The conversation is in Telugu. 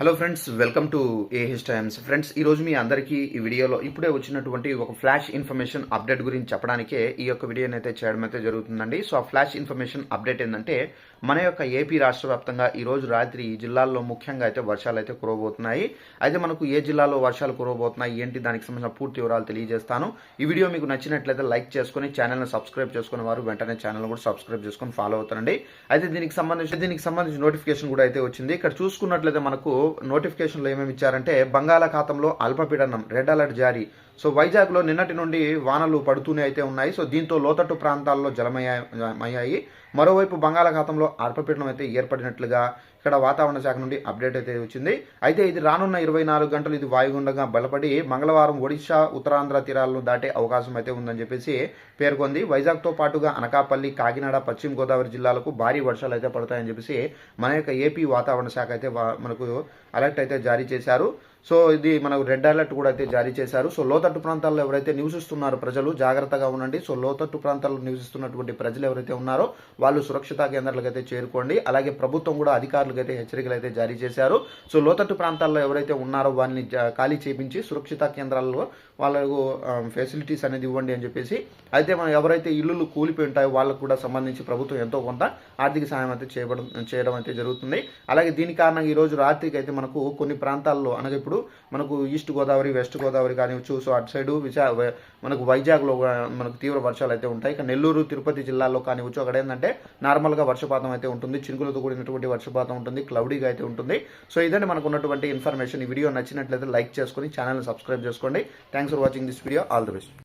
Hello friends welcome to AH times friends ఈ రోజు మీ అందరికీ ఈ వీడియోలో ఇప్పుడే వచ్చినటువంటి ఒక ఫ్లాష్ ఇన్ఫర్మేషన్ అప్డేట్ గురించి చెప్పడానికే ఈ యొక్క వీడియోని అయితే చేయడం అయితే జరుగుతుందండి. సో ఆ ఫ్లాష్ ఇన్ఫర్మేషన్ అప్డేట్ ఏంటంటే మన యొక్క ఏపీ రాష్ట్ర వ్యాప్తంగా ఈ రోజు రాత్రి ఈ జిల్లాల్లో ముఖ్యంగా అయితే వర్షాలు అయితే కురవబోతున్నాయి. అయితే మనకు ఏ జిల్లాలో వర్షాలు కురవబోతున్నాయి ఏంటి దానికి సంబంధించిన పూర్తి వివరాలు తెలియజేస్తాను. ఈ వీడియో మీకు నచ్చినట్లయితే లైక్ చేసుకుని ఛానల్ని సబ్స్క్రైబ్ చేసుకునే వారు వెంటనే ఛానల్ కూడా సబ్స్క్రైబ్ చేసుకుని ఫాలో అవుతారండి. అయితే దీనికి సంబంధించి దీనికి సంబంధించి నోటిఫికేషన్ కూడా అయితే వచ్చింది. ఇక్కడ చూసుకున్నట్లయితే మనకు నోటిఫికేషన్లో ఏమేమి ఇచ్చారంటే బంగాళాఖాతంలో అల్పపీడనం రెడ్ అలర్ట్ జారీ. సో వైజాగ్లో నిన్నటి నుండి వానలు పడుతూనే అయితే ఉన్నాయి. సో దీంతో లోతట్టు ప్రాంతాల్లో జలమయ్యాయి మరోవైపు బంగాళాఖాతంలో అల్పపీడనం అయితే ఏర్పడినట్లుగా ఇక్కడ వాతావరణ శాఖ నుండి అప్డేట్ అయితే వచ్చింది. అయితే ఇది రానున్న ఇరవై నాలుగు గంటలు ఇది వాయుగుండంగా బలపడి మంగళవారం ఒడిశా ఉత్తరాంధ్ర తీరాలను దాటే అవకాశం అయితే ఉందని చెప్పేసి పేర్కొంది. వైజాగ్తో పాటుగా అనకాపల్లి కాకినాడ పశ్చిమ గోదావరి జిల్లాలకు భారీ వర్షాలు అయితే పడతాయని చెప్పేసి మన యొక్క ఏపీ వాతావరణ శాఖ అయితే మనకు అలర్ట్ అయితే జారీ చేశారు. సో ఇది మనకు రెడ్ అలర్ట్ కూడా అయితే జారీ చేశారు. సో లోతట్టు ప్రాంతాల్లో ఎవరైతే నివసిస్తున్నారో ప్రజలు జాగ్రత్తగా ఉండండి. సో లోతట్టు ప్రాంతాల్లో నివసిస్తున్నటువంటి ప్రజలు ఎవరైతే ఉన్నారో వాళ్ళు సురక్షిత కేంద్రాలకు అయితే చేరుకోండి. అలాగే ప్రభుత్వం కూడా అధికారులకు అయితే హెచ్చరికలు అయితే జారీ చేశారు. సో లోతట్టు ప్రాంతాల్లో ఎవరైతే ఉన్నారో వాళ్ళని ఖాళీ చేపించి సురక్షిత కేంద్రాల్లో వాళ్ళకు ఫెసిలిటీస్ అనేది ఇవ్వండి అని చెప్పేసి అయితే మనం ఎవరైతే ఇల్లులు కూలిపోయి ఉంటాయో వాళ్ళకు కూడా సంబంధించి ప్రభుత్వం ఎంతో కొంత ఆర్థిక సహాయం అయితే చేయబడ చేయడం అయితే జరుగుతుంది. అలాగే దీని కారణంగా ఈ రోజు రాత్రికి అయితే మనకు కొన్ని ప్రాంతాల్లో అనగా ఇప్పుడు మనకు ఈస్ట్ గోదావరి వెస్ట్ గోదావరి కానివచ్చు సో అటు సైడు విశా మనకు వైజాగ్లో మనకు తీవ్ర వర్షాలు అయితే ఉంటాయి. ఇక నెల్లూరు తిరుపతి జిల్లాలో కానివచ్చు అక్కడ ఏంటంటే నార్మల్గా వర్షపాతం అయితే ఉంటుంది. చినుకులతో కూడినటువంటి వర్షపాతం ఉంటుంది. క్లౌడీగా అయితే ఉంటుంది. సో ఇదండి మనకు ఉన్నటువంటి ఇన్ఫర్మేషన్ ఈ వీడియో నచ్చినట్లయితే లైక్ చేసుకొని ఛానల్ని సబ్స్క్రైబ్ చేసుకోండి. Thanks for watching this video all the best